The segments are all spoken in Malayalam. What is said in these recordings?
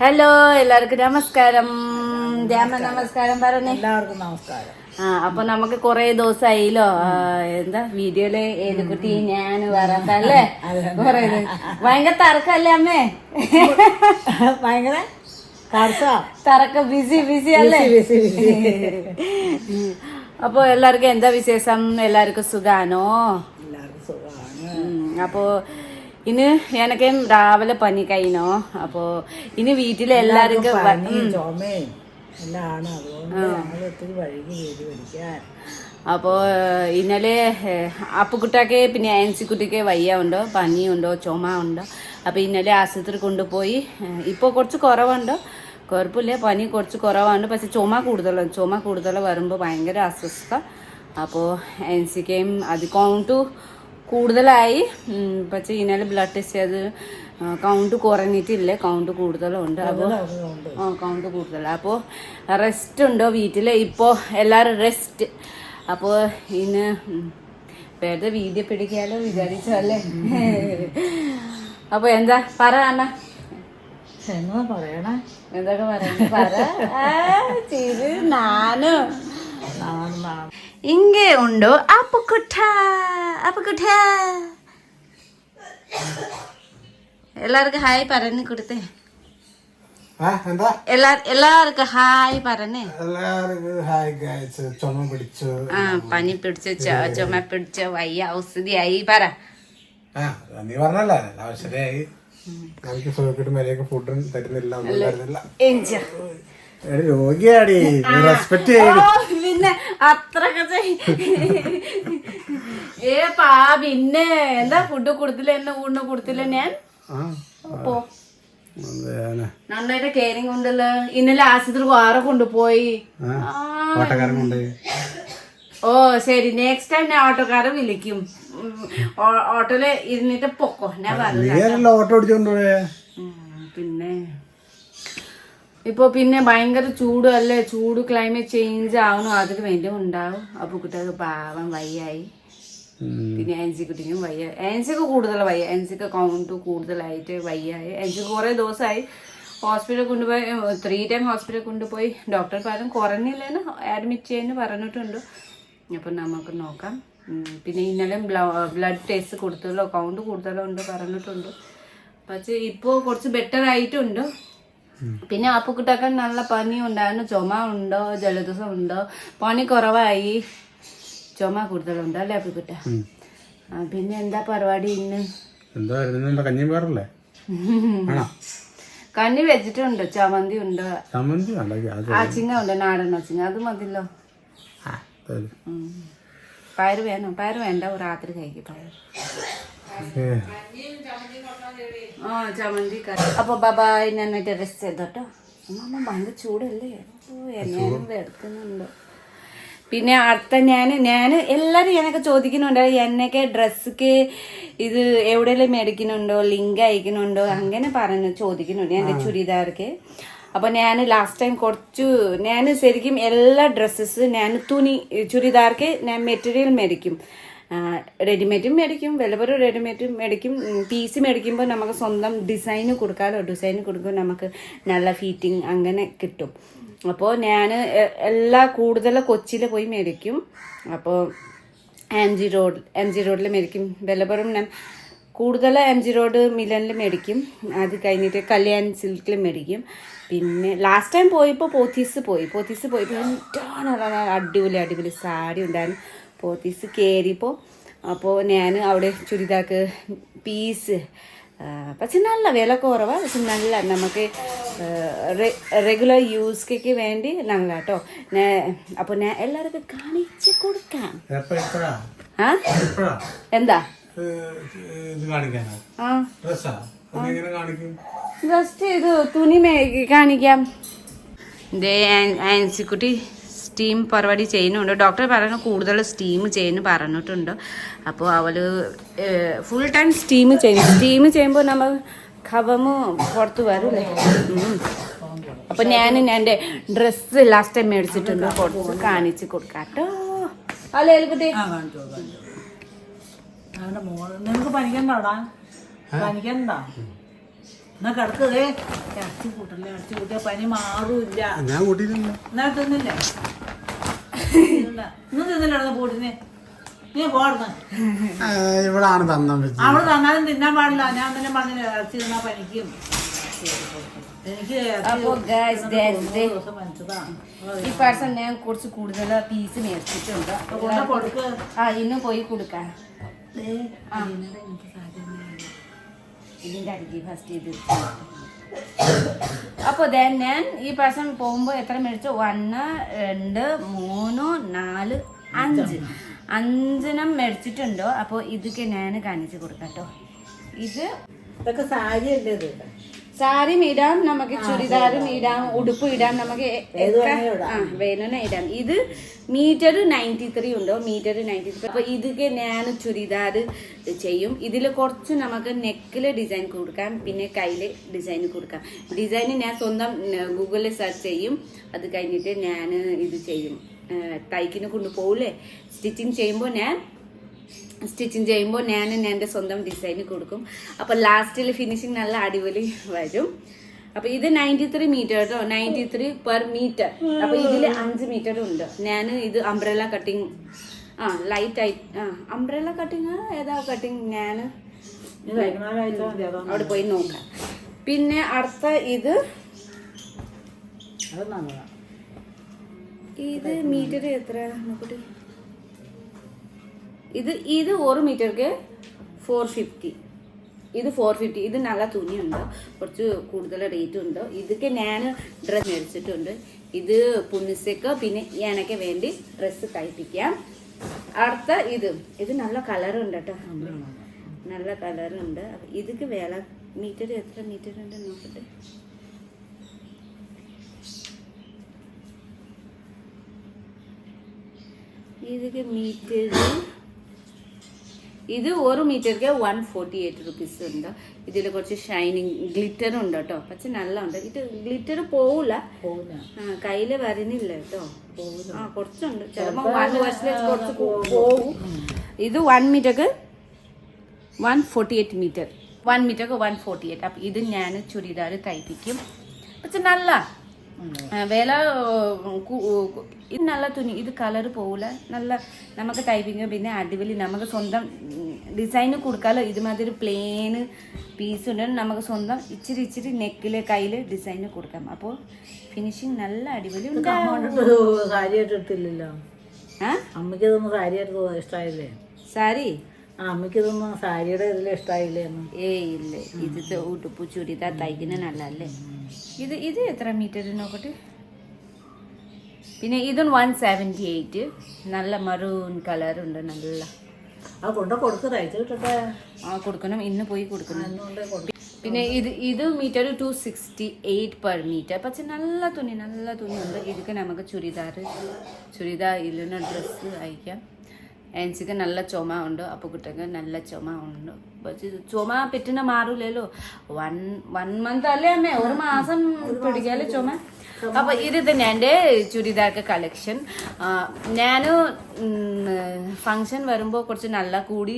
ഹലോ എല്ലാവർക്കും നമസ്കാരം. രാമ നമസ്കാരം പറഞ്ഞേ. എല്ലാവർക്കും നമസ്കാരം. ആ അപ്പൊ നമുക്ക് കൊറേ ദിവസമായില്ലോ എന്താ വീഡിയോയിൽ ഏതുകുട്ടി ഞാൻ വരാത്തല്ലേ കൊറേ. ഭയങ്കര തർക്കല്ലേ അമ്മേ? ഭയങ്കര തറക്ക ബിസി ബിസി അല്ലേ. അപ്പൊ എല്ലാവർക്കും എന്താ വിശേഷം? എല്ലാവർക്കും സുഖാനോ എല്ലാവർക്കും അപ്പോ ഇന്ന് ഞാനൊക്കെ രാവിലെ പനി കഴിഞ്ഞോ? അപ്പോ ഇനി വീട്ടിലെ എല്ലാവർക്കും അപ്പോ ഇന്നലെ അപ്പുകുട്ടാക്കെ പിന്നെ ആൻസിക്കുട്ടിക്ക് വയ്യ ഉണ്ടോ? പനിയുണ്ടോ ചുമ ഉണ്ടോ? അപ്പൊ ഇന്നലെ ആശുപത്രി കൊണ്ടുപോയി. ഇപ്പൊ കുറച്ച് കുറവുണ്ടോ. കുഴപ്പമില്ല. പനി കുറച്ച് കുറവാണ്. പക്ഷെ ചുമ കൂടുതലാണ് ചുമ കൂടുതൽ വരുമ്പോൾ ഭയങ്കര അസ്വസ്ഥ. അപ്പോൾ ആൻസിക്കയും അത് കൗണ്ട് കൂടുതലായി ഇപ്പൊ പക്ഷെ ബ്ലഡ് ടെസ്റ്റ് ചെയ്ത് കൗണ്ട് കുറഞ്ഞിട്ടില്ല? കൗണ്ട് കൂടുതലുണ്ട്. അപ്പോൾ അതുകൊണ്ട് ആ കൗണ്ട് കൂടുതലാണ് അപ്പോൾ റെസ്റ്റ് ഉണ്ടോ വീട്ടിൽ ഇപ്പോൾ എല്ലാരും റെസ്റ്റ് അപ്പോൾ ഇന്ന് വേറെ വീതി പിടിക്കാലോ വിചാരിച്ചല്ലേ അപ്പോൾ എന്താ? പറ അണ്ണ. എന്നാ പറയണേ? എന്തൊക്കെ പറയുന്നത് പറ. ചിരി നാനും. ഇങ്ങേ ഉണ്ടോ അപ്പുക്കുട്ട? അപ്പുക്കുട്ട. എല്ലാവർക്കും ഹായ് പറഞ്ഞു കൊടുത്തേ. എല്ലാവർക്കും ഹായ് പറഞ്ഞേ എല്ലാവർക്കും ഹായ് ഗായ്സ്. ചുമ പിടിച്ചു. ആ പനി പിടിച്ചു ചുമ പിടിച്ചു വയ്യ ഔഷധിയായി പറ. നീ പറഞ്ഞല്ലേ മേലേക്ക് ഫുഡ് തരുന്നില്ല ഒന്നും തരുന്നില്ല. രോഗിയാടി. റെസ്പെക്ട് പിന്നെ അത്രയൊക്കെ ചെയ്- ഏ പാ പിന്നെ എന്താ ഫുഡ് കൊടുത്തില്ല? എന്നെ ഊണ് കൊടുത്തില്ല ഞാൻ? പോ. നന്നായിട്ട് കെയറിങ് ഉണ്ടല്ലോ. ഇന്നലെ ആശുപത്രി വേറെ കൊണ്ടുപോയി. ഓ ശരി. നെക്സ്റ്റ് ടൈം ഞാൻ ഓട്ടോക്കാരെ വിളിക്കും. ഓട്ടോയിൽ ഇരുന്നിട്ട് പൊക്കോ. ഞാൻ പറഞ്ഞു ഓട്ടോ ഓടിച്ചോണ്ട് പിന്നെ? ഇപ്പൊ പിന്നെ ഭയങ്കര ചൂട് അല്ലേ? ചൂട് ക്ലൈമറ്റ് ചേഞ്ച് ആവുന്നു. അതിന് വേണ്ടി ഉണ്ടാവും. അപ്പൊ കുട്ടികൾക്ക് പാവം വയ്യായി. പിന്നെ ആൻസിക്കുട്ടിക്കും വയ്യ. ആൻസിക്ക് കൂടുതൽ വയ്യ. ആൻസിക്ക് കൗണ്ട് കൂടുതലായിട്ട് വയ്യായി. ആൻസിക്ക് കുറേ ദിവസമായി ഹോസ്പിറ്റലിൽ കൊണ്ടുപോയി ത്രീ ടൈം ഹോസ്പിറ്റലിൽ കൊണ്ടുപോയി. ഡോക്ടർ പറഞ്ഞു കുറഞ്ഞില്ലെന്ന് അഡ്മിറ്റ് ചെയ്യുന്നു പറഞ്ഞിട്ടുണ്ട്. അപ്പം നമുക്ക് നോക്കാം. പിന്നെ ഇന്നലെ ബ്ലഡ് ടെസ്റ്റ് കൊടുത്തല്ലോ കൗണ്ട് കൂടുതലുണ്ട് പറഞ്ഞിട്ടുണ്ട്. പക്ഷെ ഇപ്പോൾ കുറച്ച് ബെറ്റർ ആയിട്ടുണ്ട്. പിന്നെ അപ്പുക്കുട്ടൊക്കെ നല്ല പനി ഉണ്ടായിരുന്നു. ചുമ ഉണ്ടോ? ജലദോഷം ഉണ്ടോ? പനി കുറവായി. ചുമ കൂടുതലുണ്ടോ അല്ലേ അപ്പുക്കുട്ട പിന്നെ എന്താ പരിപാടി ഇന്ന്? എന്താ പേറല്ലേ ആണോ? കണ്ണി വെച്ചിട്ടുണ്ട്. ചമന്തി ഉണ്ട്? അച്ചിങ്ങ ഉണ്ട്. നാടൻ അച്ചിങ്ങ അത് മതില്ലോ പയർ വേണം? പയർ വേണ്ട. രാത്രി കഴിക്കും പയർ അപ്പൊ ബാബായ് ഞാൻ റെസ്റ്റ് ചെയ്തോട്ടോ അമ്മ ഭയങ്കര ചൂടല്ലേ? എന്നെ എടുക്കുന്നുണ്ട് പിന്നെ അടുത്ത ഞാൻ ഞാൻ എല്ലാവരും ഞാനൊക്കെ ചോദിക്കുന്നുണ്ട്. എന്നൊക്കെ ഡ്രസ്സൊക്കെ ഇത് എവിടെയെങ്കിലും മേടിക്കുന്നുണ്ടോ? ലിങ്ക് അയക്കുന്നുണ്ടോ? അങ്ങനെ പറഞ്ഞ് ചോദിക്കുന്നുണ്ട് എന്റെ ചുരിദാർക്ക്. അപ്പോൾ ഞാൻ ലാസ്റ്റ് ടൈം കുറച്ച് ഞാൻ ശരിക്കും എല്ലാ ഡ്രസ്സസ് ഞാൻ തുണി ചുരിദാർക്ക് ഞാൻ മെറ്റീരിയൽ മേടിക്കും. റെഡിമെയ്ഡും മേടിക്കും. വിലപുര റെഡിമെയ്ഡും മേടിക്കും. പീസ് മേടിക്കുമ്പോൾ നമുക്ക് സ്വന്തം ഡിസൈൻ കൊടുക്കാമല്ലോ ഡിസൈൻ കൊടുക്കുമ്പോൾ നമുക്ക് നല്ല ഫീറ്റിംഗ് അങ്ങനെ കിട്ടും. അപ്പോൾ ഞാൻ എല്ലാ കൂടുതൽ കൊച്ചിയിൽ പോയി മേടിക്കും. അപ്പോൾ M G Road M G റോഡിൽ മേടിക്കും. വിലപുരം ഞാൻ കൂടുതൽ എം ജി റോഡ് മിലനിൽ മേടിക്കും. അത് കഴിഞ്ഞിട്ട് കല്യാൺ സിൽക്കിൽ മേടിക്കും. പിന്നെ ലാസ്റ്റ് ടൈം പോയപ്പോൾ പോത്തീസ് പോയി. പോത്തീസ് പോയപ്പോൾ ഏറ്റവും നല്ല അടിപൊളി അടിപൊളി സാരി ഉണ്ടായിരുന്നു. പോത്തീസ് കയറിയപ്പോൾ അപ്പോൾ ഞാൻ അവിടെ ചുരിദാക്ക് പീസ് പക്ഷെ നല്ല വില കുറവാണ് പക്ഷെ നല്ല നമുക്ക് റെഗുലർ യൂസ്ക്ക് വേണ്ടി നല്ല കേട്ടോ അപ്പോൾ ഞാൻ എല്ലാവർക്കും കാണിച്ച് കൊടുക്കാം. എന്താ? ജസ്റ്റ് ഇത് തുണി കാണിക്കാം. ദേ ആൻ- ആൻസിക്കുട്ടി സ്റ്റീം പരിപാടി ചെയ്യുന്നുണ്ട്. ഡോക്ടർ പറഞ്ഞു കൂടുതൽ സ്റ്റീം ചെയ്യുന്നു പറഞ്ഞിട്ടുണ്ട്. അപ്പോൾ അവൾ ഫുൾ ടൈം സ്റ്റീം ചെയ്യും. സ്റ്റീം ചെയ്യുമ്പോൾ നമ്മൾ കവമ് പുറത്ത് വരില്ലേ അപ്പോൾ ഞാൻ എന്റെ ഡ്രസ്സ് ലാസ്റ്റ് ടൈം മേടിച്ചിട്ടുണ്ട്. കൊടുത്ത് കാണിച്ച് കൊടുക്കാട്ടോ അല്ലേ നിനക്ക് പനിക്കണ്ടോടാ? പനിക്കണ്ടോ? എന്നാ കിടക്കതേ ഇറച്ചി കൂട്ടല്ലേ ഇറച്ചി കൂട്ടിയ പനി മാറൂല്ല. ഞാൻ കൂട്ടിയില്ല എന്നാ തിന്നില്ലേ? ഇന്ന് തിന്നില്ല കൂട്ടിനെ നീ പോടുന്ന ഇവിടാണ് തന്നം വെച്ച് അവിടെ തന്നാലും തിന്നാൻ പാടില്ല. ഞാൻ തന്നെ പറഞ്ഞു ഇറച്ചി തിന്നാ പനിക്കും. എനിക്ക് ഈ പ്രാവശ്യം ഞാൻ കുറച്ച് കൂടുതൽ പീസ് മേടിച്ചിട്ടുണ്ട്. കൊണ്ട് കൊടുക്ക്. ആ ഇന്നും പോയി കൊടുക്കാം ആ. ഇതിന്റെ അടിക്ക് ഫസ്റ്റ് ഇത് അപ്പോൾ ദെൻ ഞാൻ ഈ പ്രാവശ്യം പോകുമ്പോൾ എത്ര മേടിച്ചു? ഒന്ന് രണ്ട് മൂന്ന് നാല് അഞ്ച്. അഞ്ചിനം മേടിച്ചിട്ടുണ്ടോ? അപ്പോൾ ഇതൊക്കെ ഞാൻ കാണിച്ചു കൊടുക്കാം കേട്ടോ. ഇത് ഇതൊക്കെ സാരി അല്ലേ ഇത് സാരിയും ഇടാം നമുക്ക് ചുരിദാറും ഇടാം ഉടുപ്പ് ഇടാം നമുക്ക് വേണേലും ഇടാം. ഇത് മീറ്റർ നയന്റി ത്രീ ഉണ്ടോ? മീറ്റർ നയന്റി ത്രീ അപ്പോൾ ഇതൊക്കെ ഞാൻ ചുരിദാർ ചെയ്യും. ഇതിൽ കുറച്ച് നമുക്ക് നെക്കിൽ ഡിസൈൻ കൊടുക്കാം പിന്നെ കയ്യിൽ ഡിസൈൻ കൊടുക്കാം. ഡിസൈൻ ഞാൻ സ്വന്തം ഗൂഗിളിൽ സെർച്ച് ചെയ്യും. അത് കഴിഞ്ഞിട്ട് ഞാൻ ഇത് ചെയ്യും. തൈക്കിന് കൊണ്ടുപോകില്ലേ സ്റ്റിച്ചിങ് ചെയ്യുമ്പോൾ ഞാൻ സ്റ്റിച്ചിങ് ചെയ്യുമ്പോൾ ഞാൻ എന്റെ സ്വന്തം ഡിസൈൻ കൊടുക്കും. അപ്പോൾ ലാസ്റ്റിൽ ഫിനിഷിങ് നല്ല അടിപൊളി വരും. അപ്പൊ ഇത് നയന്റി ത്രീ മീറ്റർ കേട്ടോ നയന്റി ത്രീ പെർ മീറ്റർ അപ്പോൾ ഇതിൽ അഞ്ച് മീറ്റർ ഉണ്ട്. ഞാൻ ഇത് അംബ്രല കട്ടിങ് ആ ലൈറ്റ് ആയി ആ അംബ്രല കട്ടിങ് ഏതാ കട്ടിങ് ഞാൻ അവിടെ പോയി നോക്കാം. പിന്നെ അടുത്ത ഇത് ഇത് മീറ്റർ എത്ര നോക്കട്ടെ ഇത് ഇത് ஒரு മീറ്റർക്ക് ഫോർ ഫിഫ്റ്റി ഇത് ഫോർ ഫിഫ്റ്റി ഇത് നല്ല തുണിയുണ്ട്. കുറച്ച് കൂടുതൽ റേറ്റ് ഉണ്ട്. ഇതൊക്കെ ഞാൻ ഡ്രസ്സ് മേടിച്ചിട്ടുണ്ട്. ഇത് പുന്നിസയ്ക്ക് പിന്നെ എനിക്ക് വേണ്ടി ഡ്രസ്സ് തയ്പ്പിക്കാം. അടുത്ത ഇത്. ഇത് നല്ല കളറുണ്ട് കേട്ടോ. നല്ല കളറുണ്ട് ഇതിക്ക് വേല മീറ്റർ എത്ര മീറ്റർ ഉണ്ട് നോക്കട്ടെ. ഇതിക്ക് മീറ്റർ ഇത് ഒരു മീറ്റർക്ക് വൺ ഫോർട്ടി എയ്റ്റ് റുപ്പീസ് ഉണ്ട്. ഇതിൽ കുറച്ച് ഷൈനിങ് ഗ്ലിറ്റർ ഉണ്ട് കേട്ടോ പക്ഷെ നല്ല ഉണ്ട് ഇത് ഗ്ലിറ്റർ പോവില്ല കയ്യിൽ വരുന്നില്ല കേട്ടോ ആ കുറച്ചുണ്ട്. ചിലപ്പോൾ വൺ വർഷത്തിൽ കുറച്ച് പോകും. പോവും ഇത് one മീറ്റർക്ക് one forty eight metre one മീറ്റർക്ക് one forty eight അപ്പം ഇത് ഞാൻ ചുരിദാർ തയ്പ്പിക്കും. പക്ഷെ നല്ല വില ഇത് നല്ല തുണി ഇത് കളർ പോകില്ല നല്ല നമുക്ക് ടൈപ്പിങ് പിന്നെ അടിപൊളി നമുക്ക് സ്വന്തം ഡിസൈന് കൊടുക്കാമല്ലോ ഇതുമാതിരി പ്ലെയിന് പീസ് ഉണ്ടെങ്കിൽ നമുക്ക് സ്വന്തം ഇച്ചിരി ഇച്ചിരി നെക്കിൽ കയ്യിൽ ഡിസൈന് കൊടുക്കാം. അപ്പോൾ ഫിനിഷിങ് നല്ല അടിപൊളി ആ? അമ്മയ്ക്ക് ഇതൊന്നും സാരിയായിട്ട് ഇഷ്ടമായില്ലേ സാരി? ആ അമ്മയ്ക്ക് ഇതൊന്നും സാരിയുടെ ഇതിൽ ഏയ് ഇല്ല. ഇത് ഉടുപ്പ് ചുരിദാർ തയ്ക്കുന്ന നല്ലല്ലേ ഇത് ഇത് എത്ര മീറ്റർ നോക്കട്ടെ? പിന്നെ ഇതും വൺ സെവന്റി എയ്റ്റ് നല്ല മറൂൺ കളറുണ്ട് നല്ല. ആ കൊണ്ട കൊടുക്ക് ആ കൊടുക്കണം. ഇന്ന് പോയി കൊടുക്കണം. പിന്നെ ഇത് ഇത് metre two sixty eight per metre പക്ഷെ നല്ല തുണി നല്ല തുണി ഉണ്ട് ഇതൊക്കെ നമുക്ക് ചുരിദാർ ചുരിദാർ ഇല്ലുന്ന ഡ്രസ്സ് അയക്കാം. എനിക്ക് നല്ല ചുമ ഉണ്ട് അപ്പൊ കുട്ടിക്ക് നല്ല ചുമ ഉണ്ട് പക്ഷേ ചുമ പെറ്റിന് മാറൂലല്ലോ. വൺ വൺ മന്ത് അല്ലേ അമ്മേ? ഒരു മാസം പിടിക്കാല്ലേ ചുമ? അപ്പൊ ഇത് തന്നെ എന്റെ ചുരിദാർക്ക് കളക്ഷൻ ഞാൻ ഫങ്ഷൻ വരുമ്പോ കുറച്ച് നല്ല കൂടി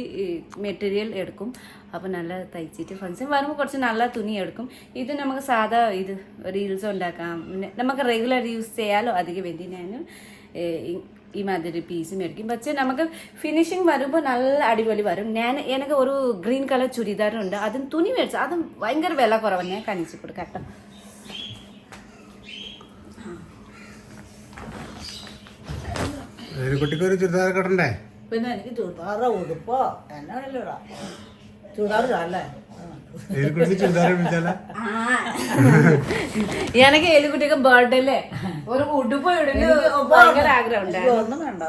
മെറ്റീരിയൽ എടുക്കും. അപ്പോൾ നല്ല തയ്ച്ചിട്ട് ഫങ്ഷൻ വരുമ്പോ കുറച്ച് നല്ല തുണി എടുക്കും. ഇത് നമുക്ക് സാധാ ഇത് റീൽസ് ഉണ്ടാക്കാം. നമുക്ക് റെഗുലർ യൂസ് ചെയ്യാലോ അതിന് വേണ്ടി ഞാൻ ഈ മാതിരി പീസ് മേടിക്കും. പക്ഷേ നമുക്ക് ഫിനിഷിങ് വരുമ്പോൾ നല്ല അടിപൊളി വരും. ഞാൻ എനിക്ക് ഒരു ഗ്രീൻ കളർ ചുരിദാറുണ്ട് അതും തുണി മേടിച്ചു അതും ഭയങ്കര വില കുറവാണ്. ഞാൻ കാണിച്ചു കൊടുക്കാം കേട്ടോ. ഒരു കുട്ടിക്ക് ഒരു ചുരിദാർ കെട്ടണ്ടേ? പിന്നെ എനിക്ക് ചുരിദാറ ഉടുപ്പോ. എന്നാണല്ലോ ചുരിദാറ് അല്ലേ എനിക്ക് എലിക്കുട്ടിക്ക് ബർത്ത്ഡേ ഒരു ഉടുപ്പ് ഇടുന്ന ഭയങ്കര ആഗ്രഹം ഉണ്ടായിരുന്നു. ഒന്നും വേണ്ട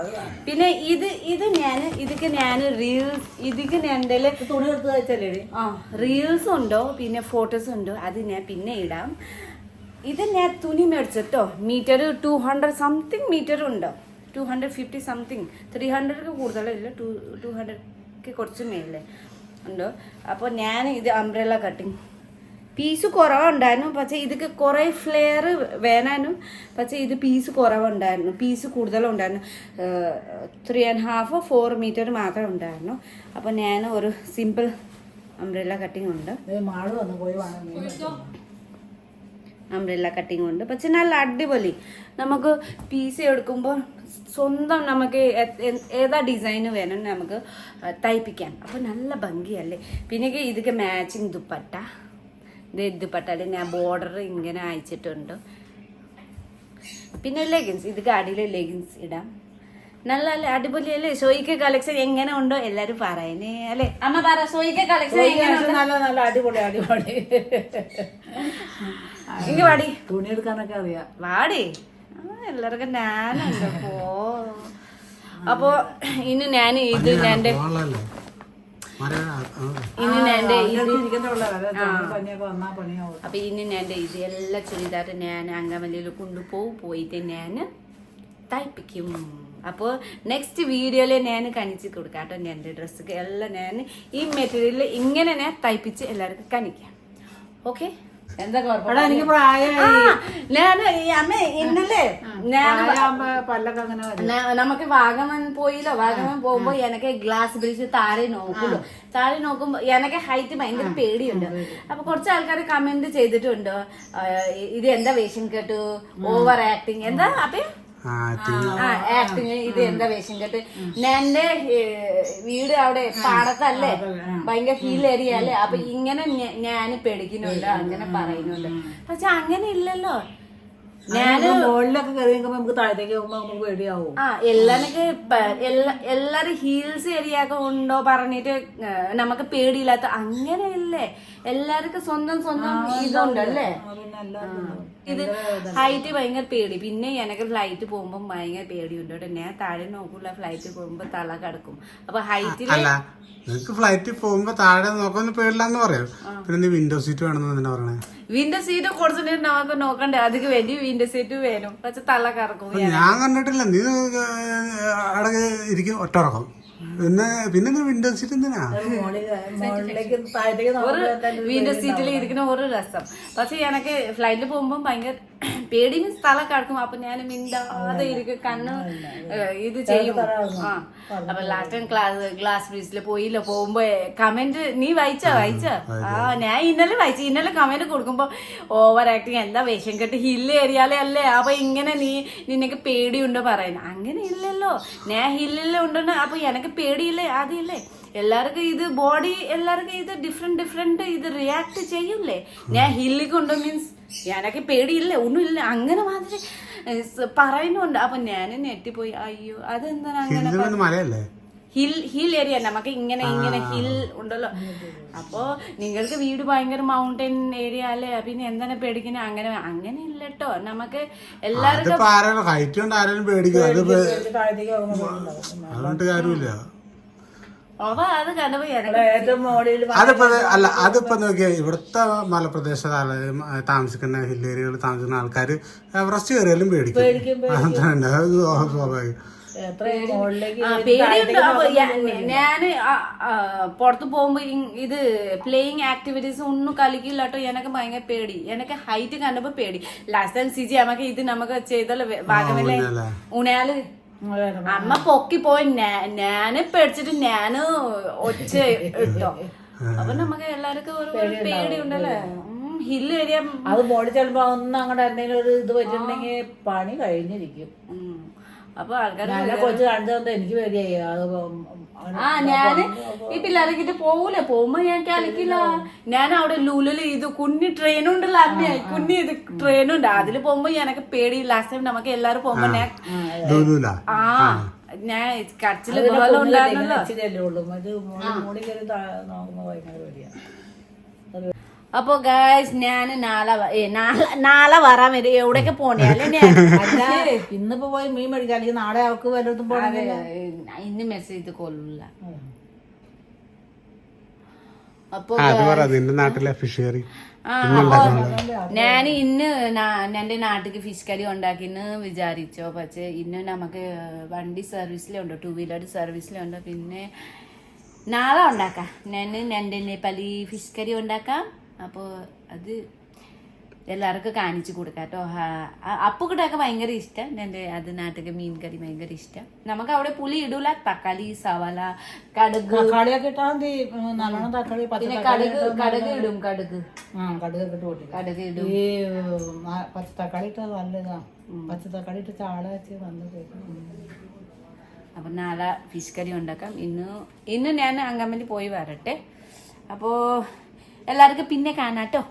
പിന്നെ ഇത് ഇത് ഞാൻ ഇതൊക്കെ ഞാൻ റീൽസ് ഇതൊക്കെ ഞാൻ എന്റെ തുണി എടുത്ത് വെച്ചല്ലേ ആ. റീൽസ് ഉണ്ടോ? പിന്നെ ഫോട്ടോസ് ഉണ്ടോ? അത് ഞാൻ പിന്നെ ഇടാം. ഇത് ഞാൻ തുണി മേടിച്ചിട്ടോ? Metre two hundred something metre ഉണ്ടോ? Two hundred fifty something three hundred കൂടുതലില്ല? Two two hundred കുറച്ച് മേലെ ഉണ്ട്? അപ്പോൾ ഞാൻ ഇത് അംബ്രല്ല കട്ടിങ് പീസ് കുറവുണ്ടായിരുന്നു. പക്ഷേ ഇതൊക്കെ കുറേ ഫ്ലെയർ വേണമായിരുന്നു. പക്ഷേ ഇത് പീസ് കുറവുണ്ടായിരുന്നു. Piece കൂടുതലുണ്ടായിരുന്നു. Three and half four metre മാത്രം ഉണ്ടായിരുന്നു. അപ്പോൾ ഞാൻ ഒരു സിമ്പിൾ അംബ്രല്ല കട്ടിങ് ഉണ്ട്. അംബ്രല്ല കട്ടിങ് ഉണ്ട്. പക്ഷെ നല്ല അടിപൊളി. നമുക്ക് പീസ് എടുക്കുമ്പോൾ സ്വന്തം നമുക്ക് ഏതാ ഡിസൈന് വേണം നമുക്ക് തയ്പ്പിക്കാം. അപ്പോൾ നല്ല ഭംഗിയല്ലേ? പിന്നെ ഇതൊക്കെ മാച്ചിങ് ദുപ്പട്ട. ഇത് ദുപ്പട്ടയിൽ ഞാൻ ബോർഡർ ഇങ്ങനെ അയച്ചിട്ടുണ്ട്. പിന്നെ ലെഗിൻസ് ഇത് അടിയിൽ ലെഗിൻസ് ഇടാം. നല്ല അല്ലേ? അടിപൊളിയല്ലേ? ഷോയ്ക്ക് കളക്ഷൻ എങ്ങനെ ഉണ്ടോ എല്ലാരും പറയുന്നേ അല്ലെ? അമ്മ പറ ഷോയ്ക്ക് കളക്ഷൻ നല്ല നല്ല അടിപൊളി അടിപൊളി. ഇങ്ങ് വാടി. തുണി എടുക്കാനൊക്കെ അറിയാം. വാടി. എല്ലാവർക്കും ഞാനുണ്ട് പോ. അപ്പോ ഇനി ഞാൻ ഇത് മരം ഇനി പണിയാവും. അപ്പൊ ഇനി ഞാൻ ഇത് എല്ലാ ചുരിദാർ ഞാൻ അങ്കമല്ലിയിൽ കൊണ്ടുപോകും പോയിട്ട് ഞാൻ തയ്പ്പിക്കും. അപ്പോൾ നെക്സ്റ്റ് വീഡിയോയിൽ ഞാൻ കണിച്ച് കൊടുക്കാം കേട്ടോ എന്റെ ഡ്രസ്സൊക്കെ എല്ലാം ഞാൻ ഈ മെറ്റീരിയൽ ഇങ്ങനെ ഞാൻ തയ്പ്പിച്ച് എല്ലാവർക്കും കണിക്കാം. ഓക്കെ എന്താ കുഴപ്പമില്ല എനിക്ക് പ്രായമായി. ഞാൻ അമ്മ ഇന്നലെ ഞാൻ പല്ലൊക്കെ അങ്ങനെ നമുക്ക് വാഗമൺ പോയില്ലോ. വാഗമൺ പോകുമ്പോ എനിക്ക് ഗ്ലാസ് ബ്രിഡ്ജ് താഴെ നോക്കുള്ളൂ. താഴെ നോക്കുമ്പോ എനിക്ക് ഹൈറ്റ് ഭയങ്കര പേടിയുണ്ട്. അപ്പൊ കുറച്ച് ആൾക്കാർ കമന്റ് ചെയ്തിട്ടുണ്ട്. ഇത് എന്താ വേഷം കേട്ടു? ഓവർ ആക്ടിങ് എന്താ? അപ്പൊ ആക്ടിങ് ഇത് എന്താ വേഷം കെട്ട് എന്റെ വീട് അവിടെ പാടത്തല്ലേ? ഭയങ്കര ഹീൽ ഏരിയ അല്ലേ? അപ്പൊ ഇങ്ങനെ ഞാൻ പേടിക്കുന്നുണ്ട് അങ്ങനെ പറയുന്നുണ്ട്. പക്ഷെ അങ്ങനെ ഇല്ലല്ലോ. ഞാൻ മുകളിലൊക്കെ കയറി നമുക്ക് താഴത്തേക്ക് പോകുമ്പോ നമുക്ക് പേടിയാവും. ആ എല്ലാനൊക്കെ എല്ലാരും ഹീൽസ് ഏരിയൊക്കെ ഉണ്ടോ പറഞ്ഞിട്ട് നമുക്ക് പേടിയില്ലാത്ത അങ്ങനെയല്ലേ? എല്ലാവർക്കും സ്വന്തം സ്വന്തം ഇതുണ്ടല്ലേ? ഇത് ഹൈറ്റ് ഭയങ്കര പേടി. പിന്നെ എനിക്ക് ഫ്ലൈറ്റ് പോകുമ്പോൾ ഭയങ്കര പേടിയുണ്ട് കേട്ടോ. ഞാൻ താഴെ നോക്കൂല. ഫ്ലൈറ്റ് പോകുമ്പോ തല കടക്കും. അപ്പൊ ഹൈറ്റിൽ അല്ല നിനക്ക് ഫ്ലൈറ്റിൽ പോകുമ്പോ താഴെ നോക്കാൻ പേടില്ലാന്ന് പറയാം? പിന്നെ നീ വിൻഡോ സീറ്റ് വേണമെന്ന് തന്നെ പറയണേ? വിൻഡോ സീറ്റ് കുറച്ചിട്ട് നമുക്ക് നോക്കണ്ടേ. അതിക്ക് വേണ്ടി വിൻഡോ സീറ്റ് വേണം. പക്ഷെ തല കറക്കും. ഞാൻ കണ്ടിട്ടില്ല. നീ അവിടെ ഇരിക്കും. ഒറ്ററക്കം പിന്നെ പിന്നെ വിൻഡോ സീറ്റ് എന്തിനാ? വിൻഡോ സീറ്റിൽ ഇരിക്കുന്ന ഒരു രസം. പക്ഷെ എനിക്ക് ഫ്ലൈറ്റിൽ പോകുമ്പോൾ ഭയങ്കര പേടി മീൻസ് തല കടക്കും അപ്പൊ ഞാൻ മിണ്ടാതെ ഇരിക്കും. കണ്ണ് ഇത് ചെയ്യും. ആ. അപ്പൊ ലാസ്റ്റ് ടൈം ക്ലാസ് ഗ്ലാസ് ബ്രിഡ്ജിൽ പോയില്ല. പോകുമ്പോ കമന്റ് നീ വായിച്ച വായിച്ച? ആ ഞാൻ ഇന്നലെ വായിച്ചു. ഇന്നലെ കമന്റ് കൊടുക്കുമ്പോ ഓവർ ആക്ടിങ് എന്താ വേഷം കെട്ട് ഹില്ല് ഏരിയാലേ അല്ലേ? അപ്പൊ ഇങ്ങനെ നീ നിനക്ക് പേടിയുണ്ടോ? പറയുന്നത് അങ്ങനെ ഇല്ലല്ലോ. ഞാൻ ഹില്ലിൽ ഉണ്ടെന്ന് അപ്പൊ എനക്ക് പേടിയില്ലേ? അതില്ലേ. എല്ലാവർക്കും ഇത് ബോഡി എല്ലാവർക്കും ഇത് ഡിഫറെന്റ് ഡിഫറെന്റ് ഇത് റിയാക്ട് ചെയ്യൂലേ ഞാൻ ഹില്ലിക്കുണ്ടോ കൊണ്ടു മീൻസ് എനിക്ക് പേടിയില്ല ഒന്നുമില്ല. അങ്ങനെ മാതിരി പറയുന്നുണ്ട്. അപ്പൊ ഞാൻ നെറ്റിപ്പോയി അയ്യോ അതെന്താ അങ്ങനെ ഹിൽ ഹിൽ ഏരിയ നമുക്ക് ഇങ്ങനെ ഇങ്ങനെ ഹിൽ ഉണ്ടല്ലോ. അപ്പോ നിങ്ങൾക്ക് വീട് ഭയങ്കര മൗണ്ടൻ ഏരിയ അല്ലേ? പിന്നെ എന്താണ് പേടിക്കുന്നത് അങ്ങനെ അങ്ങനെ ഇല്ല കേട്ടോ നമുക്ക് എല്ലാവർക്കും അതിപ്പോ അല്ല അതിപ്പോ നോക്കിയാ ഇവിടുത്തെ മലപ്രദേശ താമസിക്കുന്ന ഹിൽ ഏരിയകൾ താമസിക്കുന്ന ആൾക്കാർ എവറസ്റ്റ് കയറിയാലും പേടിക്കും. സ്വാഭാവികം. ഞാൻ പുറത്ത് പോകുമ്പോ ഇത് പ്ലേയിങ് ആക്ടിവിറ്റീസ് ഒന്നും കളിക്കില്ല കേട്ടോ എനക്ക് ഭയങ്കര പേടി. എനക്ക് ഹൈറ്റ് കണ്ടപ്പോ പേടി. ലാസ്റ്റ് ടൈം സിജി നമുക്ക് ഇത് നമുക്ക് ചെയ്തല്ലോ ഭാഗമല്ലേ ഊഞ്ഞാലാ. അമ്മ പൊക്കി പോയി ഞാൻ പേടിച്ചിട്ട് ഞാൻ ഒച്ച ഇട്ടോ. അപ്പൊ നമുക്ക് എല്ലാവർക്കും ഒരു പേടി ഉണ്ടല്ലേ ഹില്ല് ഏരിയ അത് മുകളിൽ ചെല്ലുമ്പോ ഒന്ന് അങ്ങോട്ട് എന്തെങ്കിലും ഒരു ഇത് വെച്ചിട്ടുണ്ടെങ്കിൽ പണി കഴിഞ്ഞിരിക്കും. അപ്പൊ ആൾക്കാർ കൊച്ചു കാണിച്ചതുകൊണ്ട് എനിക്ക് പേടിയായി. അത് ആ ഞാൻ ഈ പിള്ളേരൊക്കെ പോവൂലേ. പോകുമ്പോ ഞാൻ കളിക്കില്ല ഞാൻ അവിടെ ലൂലിൽ ഇത് കുഞ്ഞി ട്രെയിൻ ഉണ്ടല്ലോ അമ്മ കുഞ്ഞി ഇത് ട്രെയിനും ഉണ്ട്. അതിൽ പോകുമ്പോ എനക്ക് പേടി. ലാസ്റ്റ് ടൈം നമുക്ക് എല്ലാരും പോകുമ്പോ ഞാൻ ലൂലൂല. ആ ഞാൻ കടച്ചിൽ ബഹളം ഉണ്ടായിരുന്നല്ലോ. അപ്പൊ ഗായ്സ് ഞാൻ നാളെ നാളെ വരാൻ വരും എവിടെയൊക്കെ പോണേ അല്ലേ ഇന്നിപ്പോ പോയി മീൻ മേടിക്കാം അല്ലെങ്കിൽ നാളെ അവർക്ക് വല്ലതും പോണേ ഇന്ന് മെസ്സേജ് ചെയ്ത് കൊള്ളില്ല അപ്പൊ നാട്ടിലെ ഫിഷ് കറി ആ, ഞാൻ ഇന്ന് എന്റെ നാട്ടിക്ക് ഫിഷ് കറി ഉണ്ടാക്കിന്ന് വിചാരിച്ചോ. പക്ഷെ ഇന്ന് നമുക്ക് വണ്ടി സർവീസിലുണ്ട് ടൂ വീലർ സർവീസിലുണ്ട് പിന്നെ നാളെ ഉണ്ടാക്കാം. ഞാൻ എന്റെ നേപ്പാലി ഫിഷ് കറി ഉണ്ടാക്കാം. അപ്പോൾ അത് എല്ലാവർക്കും കാണിച്ചു കൊടുക്കാം കേട്ടോ. അപ്പുകിട്ടൊക്കെ ഭയങ്കര ഇഷ്ടം. എന്റെ അത് നാട്ടിലെ മീൻ കറി ഭയങ്കര ഇഷ്ടം. നമുക്ക് അവിടെ പുളി ഇടൂല. തക്കാളി സവാല കടുക്. തക്കാളിയൊക്കെ ഇട്ടാൽ മതി. ഉം, നല്ലോണം തക്കാളി പച്ച പിന്നെ കടുക് കടുക് ഇടും കടുക്. കടുക് ഇട്ട് കടുക് ഇടും. ഈ പച്ച തക്കാളി ഇട്ടത് നല്ലതാ പച്ച തക്കാളി ഇട്ട് ചാള വെച്ച് നല്ലത് അപ്പം നാളെ ഫിഷ് കറി ഉണ്ടാക്കാം. ഇന്ന് ഇന്ന് ഞാൻ അങ്കമ്മലി പോയി വരട്ടെ. അപ്പോൾ എല്ലാവർക്കും പിന്നെ കാണാട്ടോ